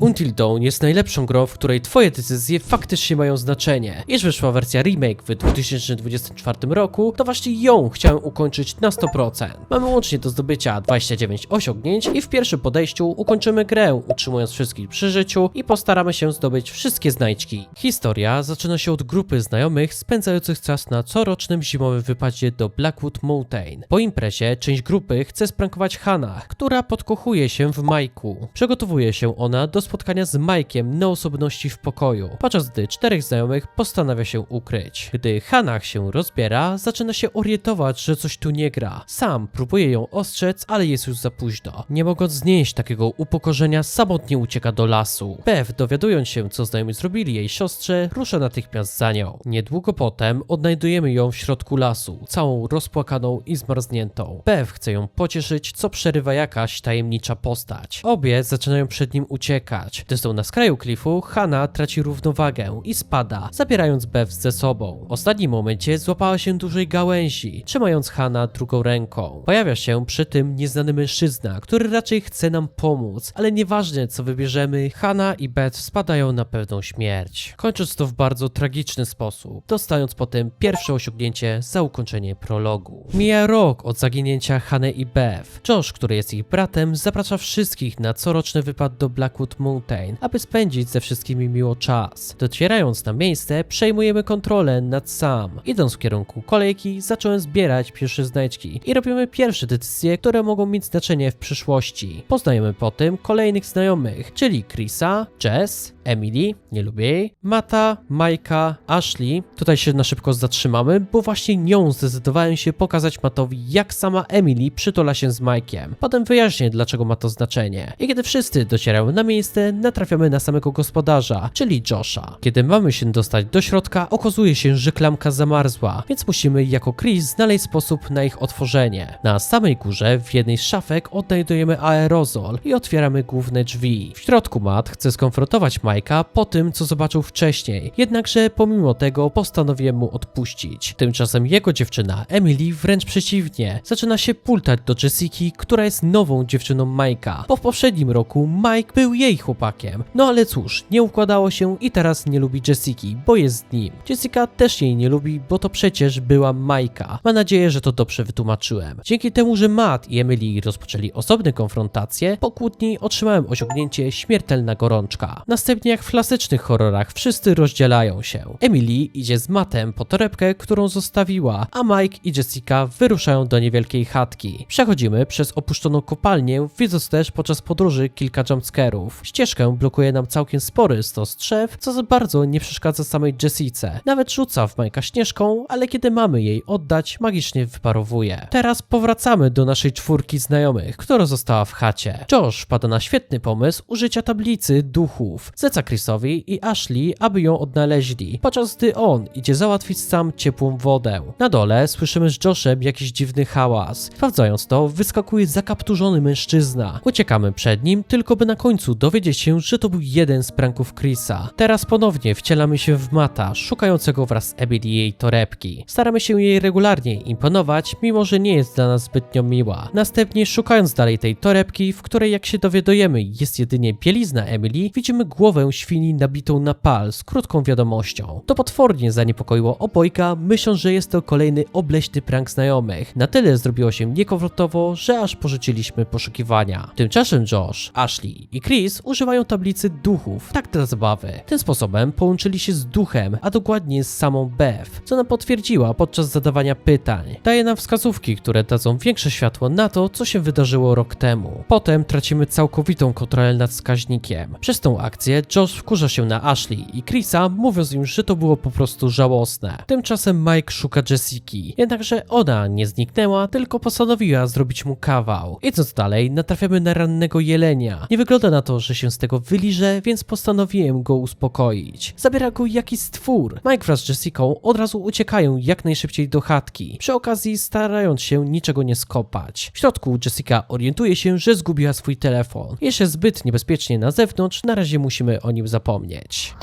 Until Dawn jest najlepszą grą, w której twoje decyzje faktycznie mają znaczenie. Iż wyszła wersja remake w 2024 roku, to właśnie ją chciałem ukończyć na 100%. Mamy łącznie do zdobycia 29 osiągnięć i w pierwszym podejściu ukończymy grę, utrzymując wszystkich przy życiu i postaramy się zdobyć wszystkie znajdźki. Historia zaczyna się od grupy znajomych spędzających czas na corocznym zimowym wypadzie do Blackwood Mountain. Po imprezie część grupy chce sprankować Hannah, która podkochuje się w Majku. Przygotowuje się ona do spotkania z Majkiem na osobności w pokoju, podczas gdy czterech znajomych postanawia się ukryć. Gdy Hannah się rozbiera, zaczyna się orientować, że coś tu nie gra. Sam próbuje ją ostrzec, ale jest już za późno. Nie mogąc znieść takiego upokorzenia, samotnie ucieka do lasu. Bev, dowiadując się, co znajomi zrobili jej siostrze, rusza natychmiast za nią. Niedługo potem odnajdujemy ją w środku lasu, całą rozpłakaną i zmarzniętą. Bev chce ją pocieszyć, co przerywa jakaś tajemnicza postać. Obie zaczynają przed nim uciekać. Gdy są na skraju klifu, Hanna traci równowagę i spada, zabierając Bev ze sobą. W ostatnim momencie złapała się dużej gałęzi, trzymając Hanna drugą ręką. Pojawia się przy tym nieznany mężczyzna, który raczej chce nam pomóc, ale nieważne co wybierzemy, Hanna i Beth spadają na pewną śmierć. Kończąc to w bardzo tragiczny sposób, dostając potem pierwsze osiągnięcie za ukończenie prologu. Mija rok od zaginięcia Hanny i Beth. Josh, który jest ich bratem, zaprasza wszystkich na coroczny wypad do Blackwood Mountain, aby spędzić ze wszystkimi miło czas. Docierając na miejsce, przejmujemy kontrolę nad Sam. Idąc w kierunku kolejki, zacząłem zbierać pierwsze znajdźki i robimy pierwsze decyzje, które mogą mieć znaczenie w przyszłości. Poznajemy po tym kolejnych znajomych, czyli Chrisa, Jess, Emily, nie lubię jej, Mata, Majka, Ashley. Tutaj się na szybko zatrzymamy, bo właśnie nią zdecydowałem się pokazać Matowi, jak sama Emily przytula się z Mike'iem. Potem wyjaśnię, dlaczego ma to znaczenie. I kiedy wszyscy docierają na miejsce, natrafiamy na samego gospodarza, czyli Josha. Kiedy mamy się dostać do środka, okazuje się, że klamka zamarzła, więc musimy jako Chris znaleźć sposób na ich otworzenie. Na samej górze, w jednej z szafek, odnajdujemy aerozol i otwieramy główne drzwi. W środku Matt chce skonfrontować Majka po tym, co zobaczył wcześniej, jednakże pomimo tego postanowiłem mu odpuścić. Tymczasem jego dziewczyna, Emily, wręcz przeciwnie, zaczyna się pultać do Jessiki, która jest nową dziewczyną Majka, bo w poprzednim roku Mike był jej chłopakiem. No ale cóż, nie układało się i teraz nie lubi Jessiki, bo jest z nim. Jessica też jej nie lubi, bo to przecież była Majka. Mam nadzieję, że to dobrze wytłumaczyłem. Dzięki temu, że Matt i Emily rozpoczęli osobne konfrontacje, po kłótni otrzymałem osiągnięcie śmiertelna gorączka. Następnie jak w klasycznych horrorach wszyscy rozdzielają się. Emily idzie z Mattem po torebkę, którą zostawiła, a Mike i Jessica wyruszają do niewielkiej chatki. Przechodzimy przez opuszczoną kopalnię, widząc też podczas podróży kilka jumpscarów. Ścieżkę blokuje nam całkiem spory stos drzew, co za bardzo nie przeszkadza samej Jessice. Nawet rzuca w Majka śnieżką, ale kiedy mamy jej oddać, magicznie wyparowuje. Teraz powracamy do naszej czwórki znajomych, która została w chacie. Josh wpada na świetny pomysł użycia tablicy duchów. Zleca Chrisowi i Ashley, aby ją odnaleźli, podczas gdy on idzie załatwić sam ciepłą wodę. Na dole słyszymy z Joshem jakiś dziwny hałas. Sprawdzając to, wyskakuje zakapturzony mężczyzna. Uciekamy przed nim, tylko by na końcu dowiedzieć się, że to był jeden z pranków Chrisa. Teraz ponownie wcielamy się w Mata, szukającego wraz z Emily jej torebki. Staramy się jej regularnie imponować, mimo że nie jest dla nas zbytnio miła. Następnie szukając dalej tej torebki, w której jak się dowiadujemy jest jedynie bielizna Emily, widzimy głowę świni nabitą na pal z krótką wiadomością. To potwornie zaniepokoiło obojga, myśląc, że jest to kolejny obleśny prank znajomych. Na tyle zrobiło się niekomfortowo, że aż porzuciliśmy poszukiwania. Tymczasem Josh, Ashley i Chris używają tablicy duchów, tak dla zabawy. Tym sposobem połączyli się z duchem, a dokładnie z samą Beth, co nam potwierdziła podczas zadawania pytań. Daje nam wskazówki, które dadzą większe światło na to, co się wydarzyło rok temu. Potem tracimy całkowitą kontrolę nad wskaźnikiem. Przez tą akcję Josh wkurza się na Ashley i Chrisa, mówiąc im, że to było po prostu żałosne. Tymczasem Mike szuka Jessiki, jednakże ona nie zniknęła, tylko postanowiła zrobić mu kawał. Idąc dalej, natrafiamy na rannego jelenia. Nie wygląda na to, że się z tego wyliże, więc postanowiłem go uspokoić. Zabiera go jakiś stwór. Mike wraz z Jessiką od razu uciekają jak najszybciej do chatki, przy okazji starając się niczego nie skopać. W środku Jessica orientuje się, że zgubiła swój telefon. Jeszcze zbyt niebezpiecznie na zewnątrz, na razie musimy o nim zapomnieć.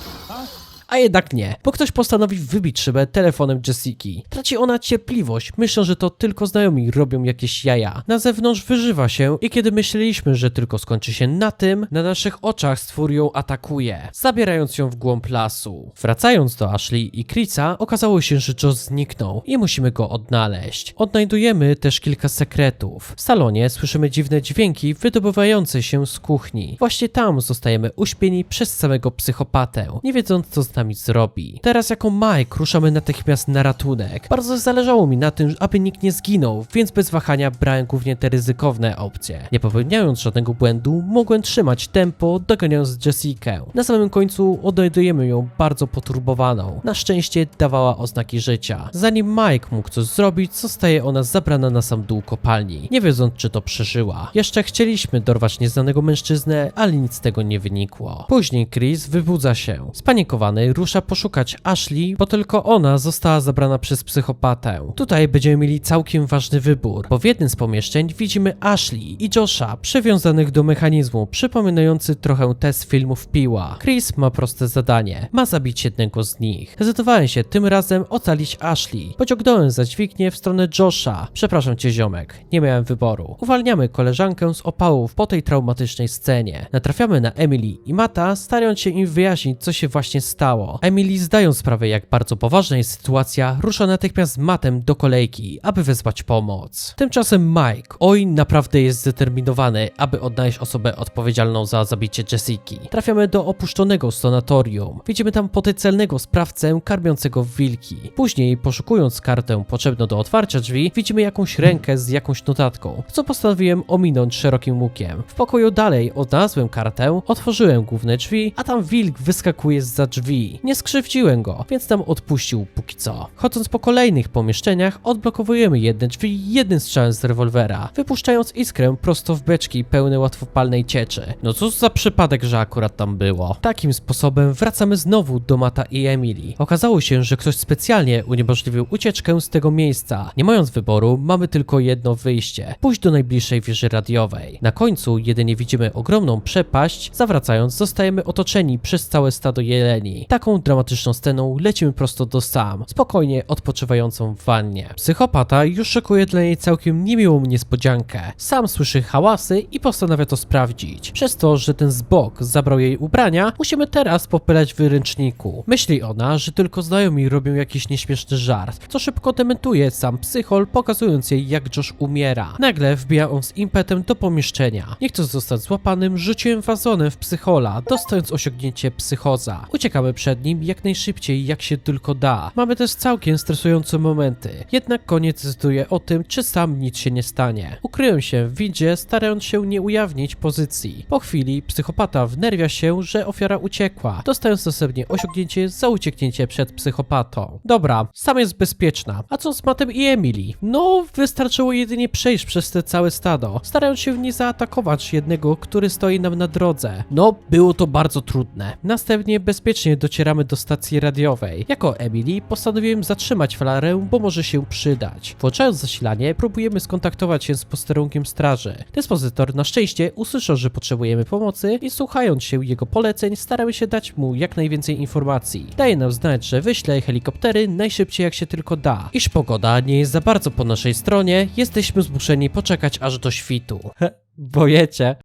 A jednak nie, bo ktoś postanowi wybić szybę telefonem Jessiki. Traci ona cierpliwość, myślą, że to tylko znajomi robią jakieś jaja. Na zewnątrz wyżywa się i kiedy myśleliśmy, że tylko skończy się na tym, na naszych oczach stwór ją atakuje, zabierając ją w głąb lasu. Wracając do Ashley i Chrisa, okazało się, że Josh zniknął i musimy go odnaleźć. Odnajdujemy też kilka sekretów. W salonie słyszymy dziwne dźwięki wydobywające się z kuchni. Właśnie tam zostajemy uśpieni przez samego psychopatę, nie wiedząc co z nami zrobi. Teraz jako Mike ruszamy natychmiast na ratunek. Bardzo zależało mi na tym, aby nikt nie zginął, więc bez wahania brałem głównie te ryzykowne opcje. Nie popełniając żadnego błędu, mogłem trzymać tempo, doganiając Jessikę. Na samym końcu odnajdujemy ją bardzo poturbowaną. Na szczęście dawała oznaki życia. Zanim Mike mógł coś zrobić, zostaje ona zabrana na sam dół kopalni, nie wiedząc czy to przeżyła. Jeszcze chcieliśmy dorwać nieznanego mężczyznę, ale nic z tego nie wynikło. Później Chris wybudza się. Spanikowany rusza poszukać Ashley, bo tylko ona została zabrana przez psychopatę. Tutaj będziemy mieli całkiem ważny wybór, bo w jednym z pomieszczeń widzimy Ashley i Josha przywiązanych do mechanizmu, przypominający trochę te z filmów Piła. Chris ma proste zadanie. Ma zabić jednego z nich. Zdecydowałem się tym razem ocalić Ashley. Pociągnąłem za dźwignię w stronę Josha. Przepraszam cię ziomek, nie miałem wyboru. Uwalniamy koleżankę z opałów po tej traumatycznej scenie. Natrafiamy na Emily i Mata, starając się im wyjaśnić, co się właśnie stało. Emily, zdając sprawę, jak bardzo poważna jest sytuacja, rusza natychmiast z Matem do kolejki, aby wezwać pomoc. Tymczasem Mike, oj, naprawdę jest zdeterminowany, aby odnaleźć osobę odpowiedzialną za zabicie Jessiki. Trafiamy do opuszczonego sanatorium. Widzimy tam potencjalnego sprawcę karmiącego wilki. Później, poszukując kartę potrzebną do otwarcia drzwi, widzimy jakąś rękę z jakąś notatką, co postanowiłem ominąć szerokim łukiem. W pokoju dalej odnalazłem kartę, otworzyłem główne drzwi, a tam wilk wyskakuje za drzwi. Nie skrzywdziłem go, więc tam odpuścił póki co. Chodząc po kolejnych pomieszczeniach, odblokowujemy jedne drzwi jednym strzałem z rewolwera, wypuszczając iskrę prosto w beczki pełne łatwopalnej cieczy. No cóż za przypadek, że akurat tam było. Takim sposobem wracamy znowu do Mata i Emily. Okazało się, że ktoś specjalnie uniemożliwił ucieczkę z tego miejsca. Nie mając wyboru, mamy tylko jedno wyjście. Pójść do najbliższej wieży radiowej. Na końcu jedynie widzimy ogromną przepaść, zawracając zostajemy otoczeni przez całe stado jeleni. Taką dramatyczną sceną lecimy prosto do Sam, spokojnie odpoczywającą w wannie. Psychopata już szykuje dla niej całkiem niemiłą niespodziankę. Sam słyszy hałasy i postanawia to sprawdzić. Przez to, że ten zbok zabrał jej ubrania, musimy teraz popylać w ręczniku. Myśli ona, że tylko znajomi robią jakiś nieśmieszny żart, co szybko dementuje sam psychol, pokazując jej jak Josh umiera. Nagle wbija on z impetem do pomieszczenia. Nie chcąc zostać złapanym, rzuciłem wazonem w psychola, dostając osiągnięcie psychoza. Uciekamy przed nim jak najszybciej jak się tylko da. Mamy też całkiem stresujące momenty, jednak koniec decyduje o tym, czy sam nic się nie stanie. Ukryłem się w windzie, starając się nie ujawnić pozycji. Po chwili psychopata wnerwia się, że ofiara uciekła, dostając następnie osiągnięcie za ucieknięcie przed psychopatą. Dobra, sam jest bezpieczna. A co z Matem i Emily? No, wystarczyło jedynie przejść przez te całe stado, starając się nie zaatakować jednego, który stoi nam na drodze. No, było to bardzo trudne. Następnie bezpiecznie docieramy do stacji radiowej. Jako Emily postanowiłem zatrzymać flarę, bo może się przydać. Włączając zasilanie, próbujemy skontaktować się z posterunkiem straży. Dyspozytor na szczęście usłyszał, że potrzebujemy pomocy i słuchając się jego poleceń, staramy się dać mu jak najwięcej informacji. Daje nam znać, że wyśle helikoptery najszybciej jak się tylko da. Iż pogoda nie jest za bardzo po naszej stronie, jesteśmy zmuszeni poczekać aż do świtu. Bojecie?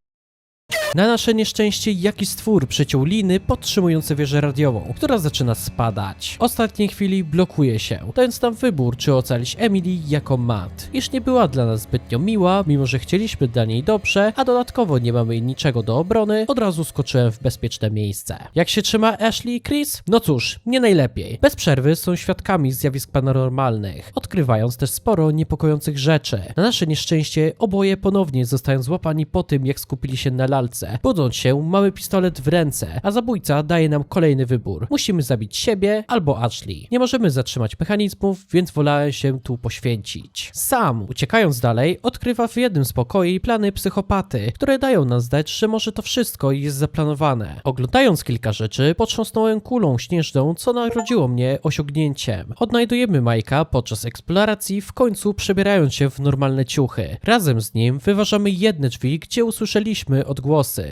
Na nasze nieszczęście jakiś stwór przeciął liny podtrzymujące wieżę radiową, która zaczyna spadać. W ostatniej chwili blokuje się, dając nam wybór, czy ocalić Emily jako Matt. Iż nie była dla nas zbytnio miła, mimo że chcieliśmy dla niej dobrze, a dodatkowo nie mamy niczego do obrony, od razu skoczyłem w bezpieczne miejsce. Jak się trzyma Ashley i Chris? No cóż, nie najlepiej. Bez przerwy są świadkami zjawisk paranormalnych, odkrywając też sporo niepokojących rzeczy. Na nasze nieszczęście oboje ponownie zostają złapani po tym, jak skupili się na lalce. Budząc się, mamy pistolet w ręce, a zabójca daje nam kolejny wybór. Musimy zabić siebie albo Ashley. Nie możemy zatrzymać mechanizmów, więc wolałem się tu poświęcić. Sam, uciekając dalej, odkrywa w jednym z pokoi plany psychopaty, które dają nam zdać, że może to wszystko jest zaplanowane. Oglądając kilka rzeczy, potrząsnąłem kulą śnieżną, co narodziło mnie osiągnięciem. Odnajdujemy Majka podczas eksploracji, w końcu przebierając się w normalne ciuchy. Razem z nim wyważamy jedne drzwi, gdzie usłyszeliśmy odgłosy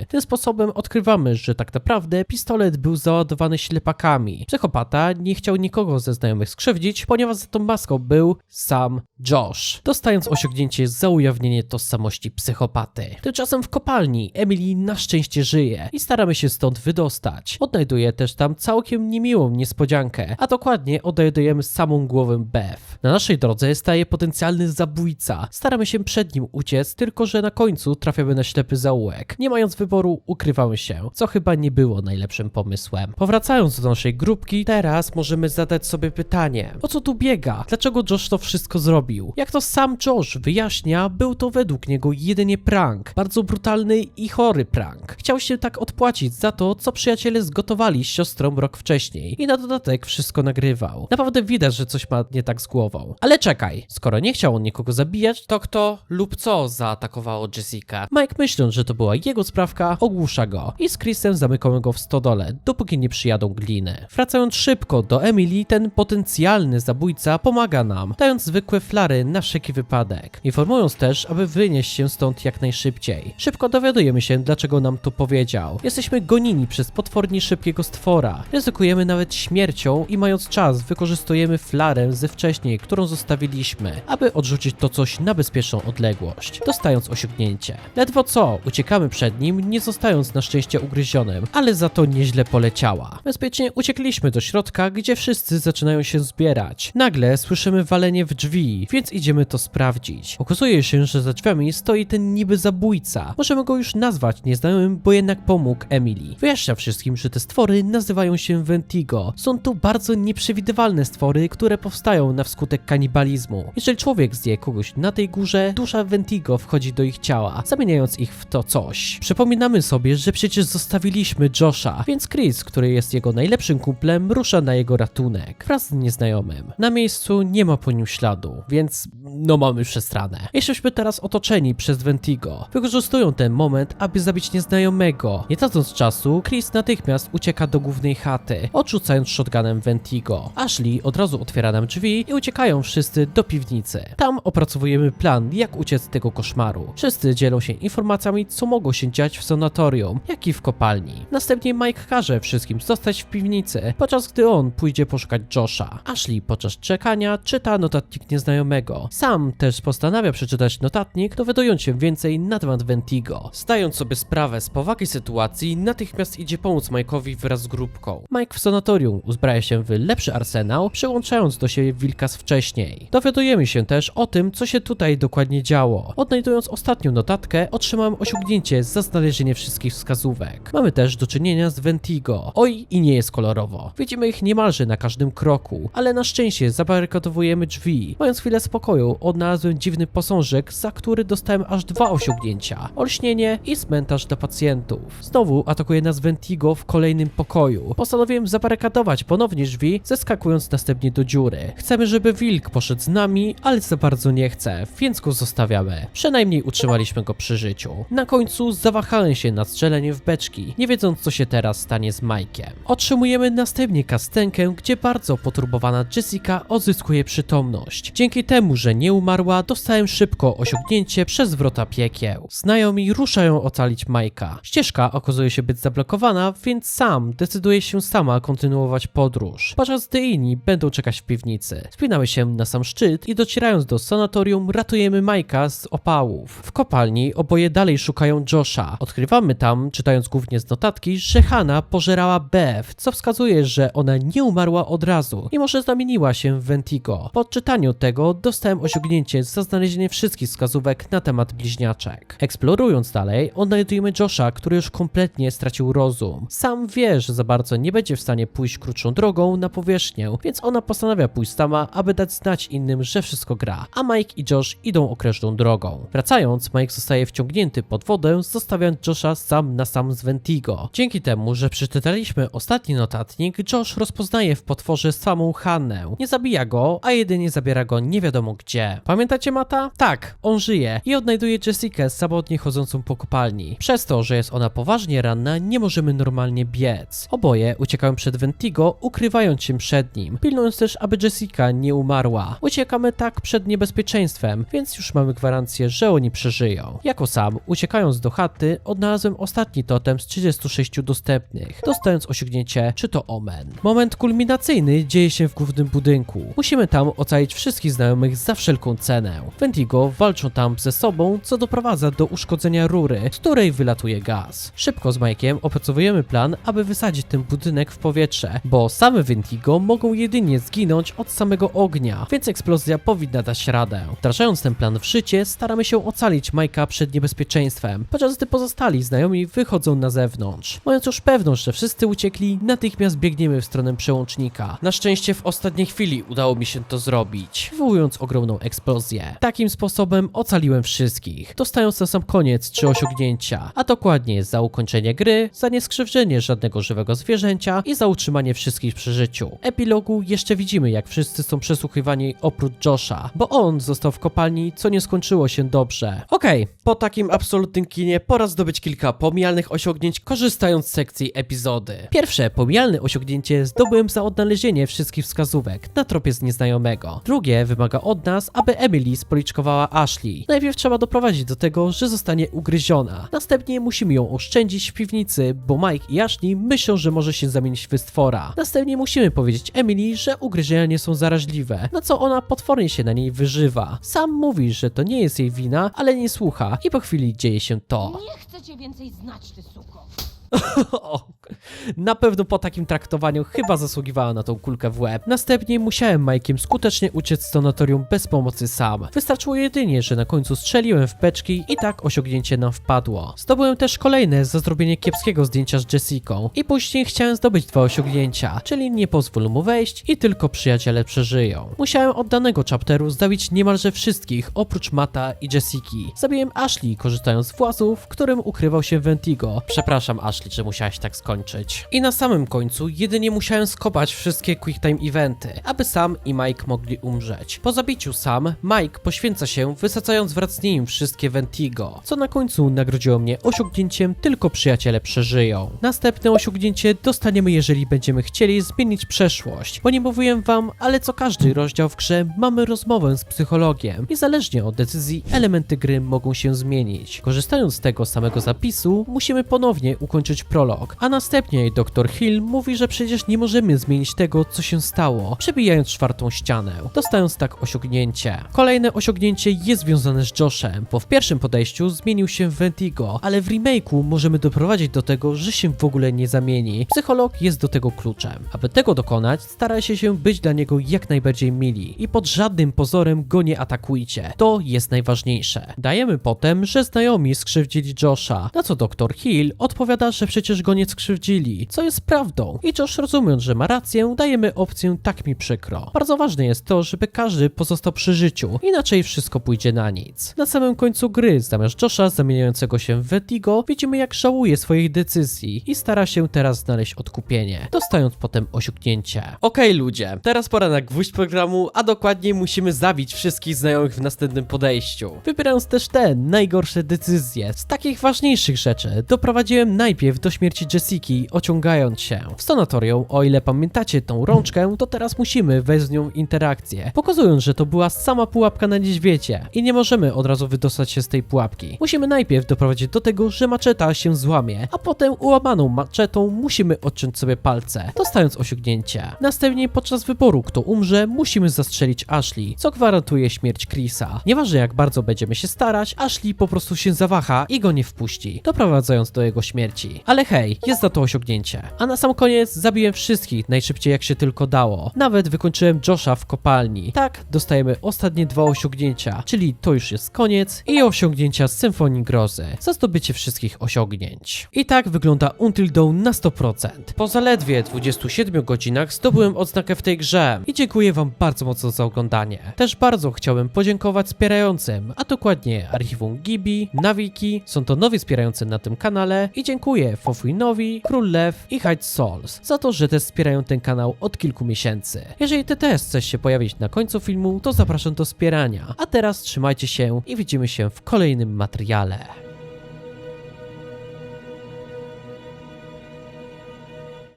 Tym sposobem odkrywamy, że tak naprawdę pistolet był załadowany ślepakami. Psychopata nie chciał nikogo ze znajomych skrzywdzić, ponieważ za tą maską był sam Josh, dostając osiągnięcie za ujawnienie tożsamości psychopaty. Tymczasem w kopalni Emily na szczęście żyje i staramy się stąd wydostać. Odnajduje też tam całkiem niemiłą niespodziankę, a dokładnie odnajdujemy samą głowę Beth. Na naszej drodze staje potencjalny zabójca. Staramy się przed nim uciec, tylko że na końcu trafiamy na ślepy zaułek. Nie mając wyboru, ukrywamy się, co chyba nie było najlepszym pomysłem. Powracając do naszej grupki, teraz możemy zadać sobie pytanie: o co tu biega? Dlaczego Josh to wszystko zrobił? Jak to sam Josh wyjaśnia, był to według niego jedynie prank. Bardzo brutalny i chory prank. Chciał się tak odpłacić za to, co przyjaciele zgotowali z siostrą rok wcześniej i na dodatek wszystko nagrywał. Naprawdę widać, że coś ma nie tak z głową. Ale czekaj, skoro nie chciał on nikogo zabijać, to kto lub co zaatakowało Jessica? Mike myśląc, że to była jego sprawka, ogłusza go i z Chrisem zamykamy go w stodole, dopóki nie przyjadą gliny. Wracając szybko do Emily, ten potencjalny zabójca pomaga nam, dając zwykłe flary na wszelki wypadek, informując też, aby wynieść się stąd jak najszybciej. Szybko dowiadujemy się, dlaczego nam to powiedział. Jesteśmy gonini przez potwornie szybkiego stwora. Ryzykujemy nawet śmiercią i mając czas wykorzystujemy flarę ze wcześniej, którą zostawiliśmy, aby odrzucić to coś na bezpieczną odległość, dostając osiągnięcie. Ledwo co, uciekamy przed nim, nie zostając na szczęście ugryzionym, ale za to nieźle poleciała. Bezpiecznie uciekliśmy do środka, gdzie wszyscy zaczynają się zbierać. Nagle słyszymy walenie w drzwi, więc idziemy to sprawdzić. Okazuje się, że za drzwiami stoi ten niby zabójca. Możemy go już nazwać nieznajomym, bo jednak pomógł Emily. Wyjaśnia wszystkim, że te stwory nazywają się Ventigo. Są to bardzo nieprzewidywalne stwory, które powstają na wskutek kanibalizmu. Jeżeli człowiek zje kogoś na tej górze, dusza Ventigo wchodzi do ich ciała, zamieniając ich w to coś. Przypominamy sobie, że przecież zostawiliśmy Josha, więc Chris, który jest jego najlepszym kumplem, rusza na jego ratunek wraz z nieznajomym. Na miejscu nie ma po nim śladu, więc no mamy przestranę. Jesteśmy teraz otoczeni przez Ventigo. Wykorzystują ten moment, aby zabić nieznajomego. Nie tracąc czasu, Chris natychmiast ucieka do głównej chaty, odrzucając shotgunem Ventigo. Ashley od razu otwiera nam drzwi i uciekają wszyscy do piwnicy. Tam opracowujemy plan, jak uciec z tego koszmaru. Wszyscy dzielą się informacjami, co mogło się dziać w sanatorium, jak i w kopalni. Następnie Mike każe wszystkim zostać w piwnicy, podczas gdy on pójdzie poszukać Josha. Ashley podczas czekania czyta notatnik nieznajomego. Sam też postanawia przeczytać notatnik, dowiadując się więcej na temat Ventigo. Zdając sobie sprawę z powagi sytuacji, natychmiast idzie pomóc Mike'owi wraz z grupką. Mike w sanatorium uzbraja się w lepszy arsenał, przyłączając do siebie wilka z wcześniej. Dowiadujemy się też o tym, co się tutaj dokładnie działo. Odnajdując ostatnią notatkę, otrzymałem osiągnięcie za znalezienie wszystkich wskazówek. Mamy też do czynienia z Ventigo. Oj, i nie jest kolorowo. Widzimy ich niemalże na każdym kroku, ale na szczęście zabarykadowujemy drzwi. Mając chwilę spokoju, odnalazłem dziwny posążek, za który dostałem aż dwa osiągnięcia. Olśnienie i cmentarz dla pacjentów. Znowu atakuje nas Ventigo w kolejnym pokoju. Postanowiłem zabarykadować ponownie drzwi, zeskakując następnie do dziury. Chcemy, żeby wilk poszedł z nami, ale za bardzo nie chce, więc go zostawiamy. Przynajmniej utrzymaliśmy go przy życiu. Na końcu zawahałem się nad strzeleniem w beczki, nie wiedząc co się teraz stanie z Mike'iem. Otrzymujemy następnie kastenkę, gdzie bardzo poturbowana Jessica odzyskuje przytomność. Dzięki temu, że nie umarła, dostałem szybko osiągnięcie przez wrota piekieł. Znajomi ruszają ocalić Mike'a. Ścieżka okazuje się być zablokowana, więc sam decyduje się sama kontynuować podróż, podczas gdy inni będą czekać w piwnicy. Spinamy się na sam szczyt i docierając do sanatorium ratujemy Mike'a z opałów. W kopalni oboje dalej szukają Josha. Odkrywamy tam, czytając głównie z notatki, że Hana pożerała Beth, co wskazuje, że ona nie umarła od razu, mimo że zamieniła się w Ventigo. Po odczytaniu tego dostałem osiągnięcie za znalezienie wszystkich wskazówek na temat bliźniaczek. Eksplorując dalej, odnajdujemy Josha, który już kompletnie stracił rozum. Sam wie, że za bardzo nie będzie w stanie pójść krótszą drogą na powierzchnię, więc ona postanawia pójść sama, aby dać znać innym, że wszystko gra, a Mike i Josh idą okrężną drogą. Wracając, Mike zostaje wciągnięty pod wodę, zostawiając Josha sam na sam z Ventigo. Dzięki temu, że przeczytaliśmy ostatni notatnik, Josh rozpoznaje w potworze samą Hannę. Nie zabija go, a jedynie zabiera go nie wiadomo gdzie. Pamiętacie Mata? Tak, on żyje i odnajduje Jessikę samotnie chodzącą po kopalni. Przez to, że jest ona poważnie ranna, nie możemy normalnie biec. Oboje uciekają przed Ventigo, ukrywając się przed nim, pilnując też, aby Jessica nie umarła. Uciekamy tak przed niebezpieczeństwem, więc już mamy gwarancję, że oni przeżyją. Jako sam, uciekając do Hanny, chaty odnalazłem ostatni totem z 36 dostępnych, dostając osiągnięcie czy to Omen. Moment kulminacyjny dzieje się w głównym budynku. Musimy tam ocalić wszystkich znajomych za wszelką cenę. Wendigo walczą tam ze sobą, co doprowadza do uszkodzenia rury, z której wylatuje gaz. Szybko z Mike'iem opracowujemy plan, aby wysadzić ten budynek w powietrze, bo same Wendigo mogą jedynie zginąć od samego ognia, więc eksplozja powinna dać radę. Wdrażając ten plan w życie, staramy się ocalić Mike'a przed niebezpieczeństwem, podczas gdy pozostali znajomi wychodzą na zewnątrz. Mając już pewność, że wszyscy uciekli, natychmiast biegniemy w stronę przełącznika. Na szczęście w ostatniej chwili udało mi się to zrobić, wywołując ogromną eksplozję. Takim sposobem ocaliłem wszystkich, dostając na sam koniec trzy osiągnięcia, a dokładnie za ukończenie gry, za nieskrzywdzenie żadnego żywego zwierzęcia i za utrzymanie wszystkich przy życiu. Epilogu jeszcze widzimy, jak wszyscy są przesłuchiwani oprócz Josha, bo on został w kopalni, co nie skończyło się dobrze. Okej, po takim absolutnym kinie pora zdobyć kilka pomijalnych osiągnięć, korzystając z sekcji epizody. Pierwsze pomijalne osiągnięcie zdobyłem za odnalezienie wszystkich wskazówek na tropie z nieznajomego. Drugie wymaga od nas, aby Emily spoliczkowała Ashley. Najpierw trzeba doprowadzić do tego, że zostanie ugryziona. Następnie musimy ją oszczędzić w piwnicy, bo Mike i Ashley myślą, że może się zamienić w stwora. Następnie musimy powiedzieć Emily, że ugryzienia nie są zaraźliwe, na co ona potwornie się na niej wyżywa. Sam mówi, że to nie jest jej wina, ale nie słucha i po chwili dzieje się to. Nie chcę cię więcej znać, ty suko. Na pewno po takim traktowaniu chyba zasługiwała na tą kulkę w łeb. Następnie musiałem Majkiem skutecznie uciec z sanatorium bez pomocy sam. Wystarczyło jedynie, że na końcu strzeliłem w beczki i tak osiągnięcie nam wpadło. Zdobyłem też kolejne za zrobienie kiepskiego zdjęcia z Jessicą i później chciałem zdobyć dwa osiągnięcia, czyli nie pozwól mu wejść i tylko przyjaciele przeżyją. Musiałem od danego chapteru zabić niemalże wszystkich oprócz Mata i Jessiki. Zabiłem Ashley korzystając z włazów, w którym ukrywał się Ventigo. Przepraszam Ashley, że musiałaś tak skończyć. I na samym końcu jedynie musiałem skopać wszystkie quicktime eventy, aby Sam i Mike mogli umrzeć. Po zabiciu Sam, Mike poświęca się, wysadzając wraz z nim wszystkie Ventigo, co na końcu nagrodziło mnie osiągnięciem tylko przyjaciele przeżyją. Następne osiągnięcie dostaniemy, jeżeli będziemy chcieli zmienić przeszłość, bo nie mówiłem wam, ale co każdy rozdział w grze mamy rozmowę z psychologiem. Niezależnie od decyzji, elementy gry mogą się zmienić. Korzystając z tego samego zapisu, musimy ponownie ukończyć prolog, a następnie dr Hill mówi, że przecież nie możemy zmienić tego, co się stało, przebijając czwartą ścianę, dostając tak osiągnięcie. Kolejne osiągnięcie jest związane z Joshem, bo w pierwszym podejściu zmienił się w Ventigo, ale w remake'u możemy doprowadzić do tego, że się w ogóle nie zamieni. Psycholog jest do tego kluczem. Aby tego dokonać, starajcie się być dla niego jak najbardziej mili i pod żadnym pozorem go nie atakujcie. To jest najważniejsze. Dajemy potem, że znajomi skrzywdzili Josha, na co dr Hill odpowiada, że przecież go nie skrzywdzili, co jest prawdą. I Josh rozumiejąc, że ma rację, dajemy opcję tak mi przykro. Bardzo ważne jest to, żeby każdy pozostał przy życiu, inaczej wszystko pójdzie na nic. Na samym końcu gry, zamiast Josha zamieniającego się w Vertigo, widzimy jak żałuje swoich decyzji i stara się teraz znaleźć odkupienie, dostając potem osiągnięcie. Okej ludzie, teraz pora na gwóźdź programu, a dokładniej musimy zabić wszystkich znajomych w następnym podejściu. Wybierając też te najgorsze decyzje. Z takich ważniejszych rzeczy doprowadziłem najpierw do śmierci Jessiki, ociągając się. W sanatorium, o ile pamiętacie tą rączkę, to teraz musimy wejść z nią interakcję, pokazując, że to była sama pułapka na niedźwiecie i nie możemy od razu wydostać się z tej pułapki. Musimy najpierw doprowadzić do tego, że maczeta się złamie, a potem ułamaną maczetą musimy odciąć sobie palce, dostając osiągnięcie. Następnie podczas wyboru, kto umrze, musimy zastrzelić Ashley, co gwarantuje śmierć Chrisa. Nieważne jak bardzo będziemy się starać, Ashley po prostu się zawaha i go nie wpuści, doprowadzając do jego śmierci. Ale hej, jest za to osiągnięcie. A na sam koniec zabiłem wszystkich najszybciej jak się tylko dało. Nawet wykończyłem Josha w kopalni. Tak, dostajemy ostatnie dwa osiągnięcia, czyli to już jest koniec i osiągnięcia z Symfonii Grozy za zdobycie wszystkich osiągnięć. I tak wygląda Until Dawn na 100%. Po zaledwie 27 godzinach zdobyłem odznakę w tej grze i dziękuję wam bardzo mocno za oglądanie. Też bardzo chciałem podziękować wspierającym, a dokładnie Archiwum Gibi, Nawiki, są to nowi wspierający na tym kanale i dziękuję Fofwinowi, Król Lew i Hide Souls za to, że też wspierają ten kanał od kilku miesięcy. Jeżeli ty też chcesz się pojawić na końcu filmu, to zapraszam do wspierania. A teraz trzymajcie się i widzimy się w kolejnym materiale.